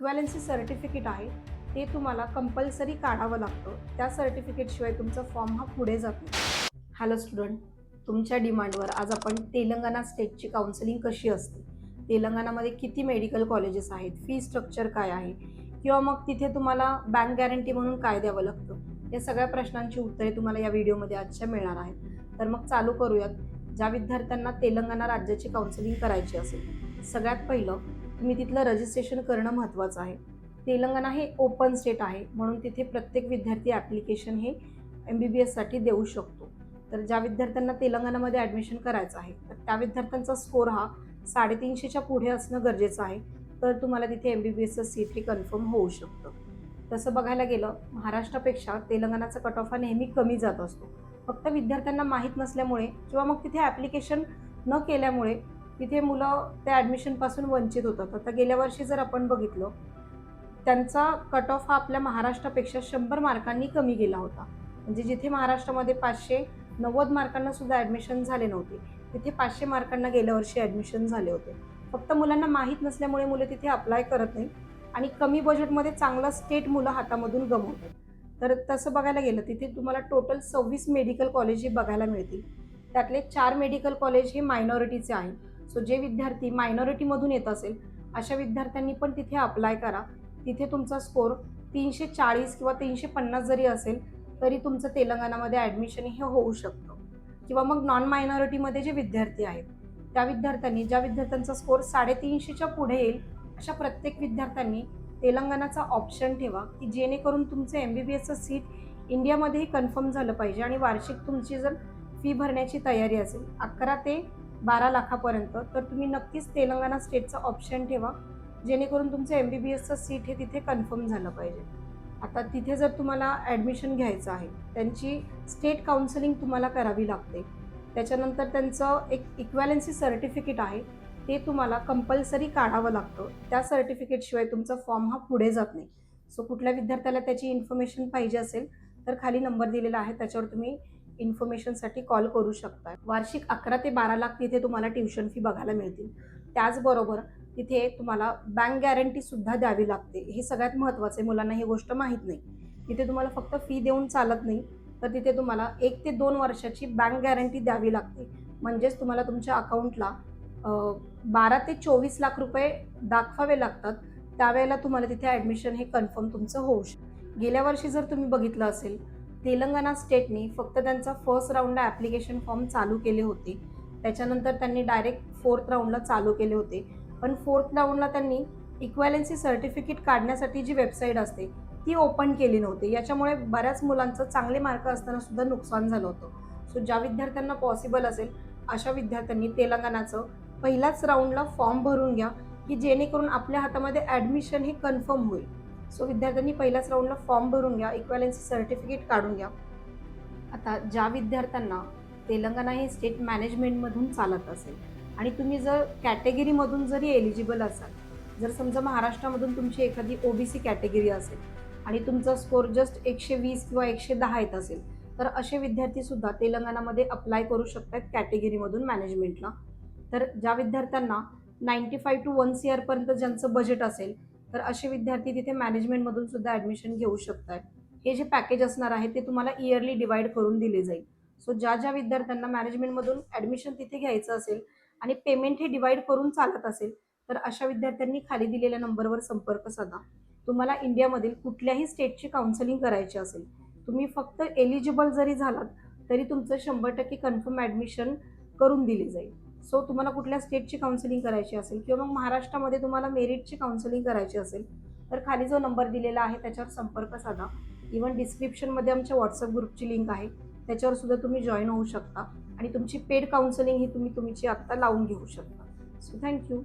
इक्वॅलन्सी certificate आहे ते तुम्हाला कंपल्सरी काढावं लागतं. त्या सर्टिफिकेटशिवाय तुमचा फॉर्म हा पुढे जात नाही. हॅलो स्टुडंट तुमच्या डिमांडवर आज आपण तेलंगणा स्टेटची काउन्सिलिंग कशी असते? तेलंगणामध्ये किती मेडिकल कॉलेजेस आहेत? फी स्ट्रक्चर काय आहे? किंवा मग तिथे तुम्हाला बँक गॅरंटी म्हणून काय द्यावं लागतं? या सगळ्या प्रश्नांची उत्तरे तुम्हाला या व्हिडिओमध्ये आजच्या मिळणार आहेत. तर मग चालू करूयात. ज्या विद्यार्थ्यांना तेलंगणा राज्याची काउन्सिलिंग करायची असेल सगळ्यात पहिलं तुम्ही तिथलं रजिस्ट्रेशन करणं महत्त्वाचं आहे. तेलंगणा हे ओपन स्टेट आहे म्हणून तिथे प्रत्येक विद्यार्थी ॲप्लिकेशन हे एम बी बी एससाठी देऊ शकतो. तर ज्या विद्यार्थ्यांना तेलंगणामध्ये ॲडमिशन करायचं आहे तर त्या विद्यार्थ्यांचा स्कोर हा साडेतीनशेच्या पुढे असणं गरजेचं आहे. तर तुम्हाला तिथे एम बी बी एसचं सीट हे कन्फर्म होऊ शकतं. तसं बघायला गेलं महाराष्ट्रापेक्षा तेलंगणाचा कट ऑफ हा नेहमी कमी जात असतो. फक्त विद्यार्थ्यांना माहीत नसल्यामुळे किंवा मग तिथे ॲप्लिकेशन न केल्यामुळे तिथे मुलं त्या ॲडमिशनपासून वंचित होतात. आता गेल्या वर्षी जर आपण बघितलं त्यांचा कट ऑफ हा आपल्या महाराष्ट्रापेक्षा शंभर मार्कांनी कमी गेला होता. म्हणजे जिथे महाराष्ट्रामध्ये पाचशे नव्वद मार्कांना सुद्धा ॲडमिशन झाले नव्हते तिथे पाचशे मार्कांना गेल्या वर्षी ॲडमिशन झाले होते. फक्त मुलांना माहीत नसल्यामुळे मुलं तिथे अप्लाय करत नाही आणि कमी बजेटमध्ये चांगलं स्टेट मुलं हातामधून गमवतात. तर तसं बघायला गेलं तिथे तुम्हाला टोटल सव्वीस मेडिकल कॉलेज ही बघायला मिळतील. त्यातले चार मेडिकल कॉलेज हे मायनॉरिटीचे आहे सो जे विद्यार्थी मायनॉरिटीमधून येत असेल अशा विद्यार्थ्यांनी पण तिथे अप्लाय करा. तिथे तुमचा स्कोर तीनशे चाळीस किंवा तीनशे पन्नास जरी असेल तरी तुमचं तेलंगणामध्ये ॲडमिशन हे होऊ शकतं. किंवा मग नॉन मायनॉरिटीमध्ये जे विद्यार्थी आहेत त्या विद्यार्थ्यांनी ज्या विद्यार्थ्यांचा स्कोर साडेतीनशेच्या पुढे येईल अशा प्रत्येक विद्यार्थ्यांनी तेलंगणाचा ऑप्शन ठेवा की जेणेकरून तुमचं एम बी बी एसचं सीट इंडियामध्येही कन्फर्म झालं पाहिजे आणि वार्षिक तुमची जर फी भरण्याची तयारी असेल अकरा ते बारा लाखापर्यंत तर तुम्ही नक्कीच तेलंगणा स्टेटचा ऑप्शन ठेवा जेणेकरून तुमचं एम बी बी एसचं सीट हे तिथे कन्फर्म झालं पाहिजे. आता तिथे जर तुम्हाला ॲडमिशन घ्यायचं आहे त्यांची स्टेट काउन्सिलिंग तुम्हाला करावी लागते. त्याच्यानंतर त्यांचं एक इक्वॅलन्सी सर्टिफिकेट आहे ते तुम्हाला कंपल्सरी काढावं लागतं. त्या सर्टिफिकेटशिवाय तुमचा फॉर्म हा पुढे जात नाही. सो कुठल्या विद्यार्थ्याला त्याची इन्फॉर्मेशन पाहिजे असेल तर खाली नंबर दिलेला आहे त्याच्यावर तुम्ही इन्फॉर्मेशनसाठी कॉल करू शकता वार्षिक अकरा ते बारा लाख तिथे तुम्हाला ट्युशन फी बघायला मिळतील. त्याचबरोबर तिथे तुम्हाला बँक गॅरंटीसुद्धा द्यावी लागते. हे सगळ्यात महत्त्वाचं आहे. मुलांना ही गोष्ट माहीत नाही. तिथे तुम्हाला फक्त फी देऊन चालत नाही. तर तिथे तुम्हाला एक ते दोन वर्षाची बँक गॅरंटी द्यावी लागते. म्हणजेच तुम्हाला तुमच्या अकाउंटला बारा ते चोवीस लाख रुपये दाखवावे लागतात. त्यावेळेला तुम्हाला तिथे ॲडमिशन हे कन्फर्म तुमचं होऊ शकतं गेल्या वर्षी जर तुम्ही बघितलं असेल तेलंगणा स्टेटने फक्त त्यांचा फर्स्ट राऊंडला ॲप्लिकेशन फॉर्म चालू केले होते. त्याच्यानंतर त्यांनी डायरेक्ट फोर्थ राऊंडला चालू केले होते. पण फोर्थ राऊंडला त्यांनी इक्वॅलन्सी सर्टिफिकेट काढण्यासाठी जी वेबसाईट असते ती ओपन केली नव्हती. याच्यामुळे बऱ्याच मुलांचं चांगले मार्क असताना सुद्धा नुकसान झालं होतं. सो ज्या विद्यार्थ्यांना पॉसिबल असेल अशा विद्यार्थ्यांनी तेलंगणाचं पहिल्याच राऊंडला फॉर्म भरून घ्या की जेणेकरून आपल्या हातामध्ये ॲडमिशन हे कन्फर्म होईल. सो विद्यार्थ्यांनी पहिल्याच राऊंडला फॉर्म भरून घ्या इक्वॅलन्सी सर्टिफिकेट काढून घ्या. आता ज्या विद्यार्थ्यांना तेलंगणा हे स्टेट मॅनेजमेंटमधून चालत असेल आणि तुम्ही जर कॅटेगरीमधून जरी एलिजिबल असाल जर समजा महाराष्ट्रामधून तुमची एखादी ओ बी सी कॅटेगरी असेल आणि तुमचा स्कोर जस्ट एकशे वीस किंवा एकशे दहा येत असेल तर असे विद्यार्थीसुद्धा तेलंगणामध्ये अप्लाय करू शकतात कॅटेगरीमधून मॅनेजमेंटला तर ज्या विद्यार्थ्यांना ninety five to one C आरपर्यंत ज्यांचं बजेट असेल तर असे विद्यार्थी तिथे मॅनेजमेंटमधून सुद्धा ॲडमिशन घेऊ शकतात. हे जे पॅकेज असणार आहे ते तुम्हाला इयरली डिवाईड करून दिले जाईल. सो ज्या ज्या विद्यार्थ्यांना मॅनेजमेंटमधून ॲडमिशन तिथे घ्यायचं असेल आणि पेमेंट हे डिवाईड करून चालत असेल तर अशा विद्यार्थ्यांनी खाली दिलेल्या नंबरवर संपर्क साधा. तुम्हाला इंडियामधील कुठल्याही स्टेटची काउन्सिलिंग करायची असेल तुम्ही फक्त एलिजिबल जरी झालात तरी तुमचं शंभर टक्के कन्फर्म ॲडमिशन करून दिली जाईल. सो तुम्हाला कुठल्या स्टेटची काउन्सिलिंग करायची असेल किंवा मग महाराष्ट्रामध्ये तुम्हाला मेरिटची काउन्सिलिंग करायची असेल तर खाली जो नंबर दिलेला आहे त्याच्यावर संपर्क साधा. इवन डिस्क्रिप्शनमध्ये आमच्या व्हॉट्सअप ग्रुपची लिंक आहे. त्याच्यावर सुद्धा तुम्ही जॉईन होऊ शकता. आणि तुमची पेड काउन्सिलिंग ही तुम्ही तुमची आत्ता लावून घेऊ शकता. So thank you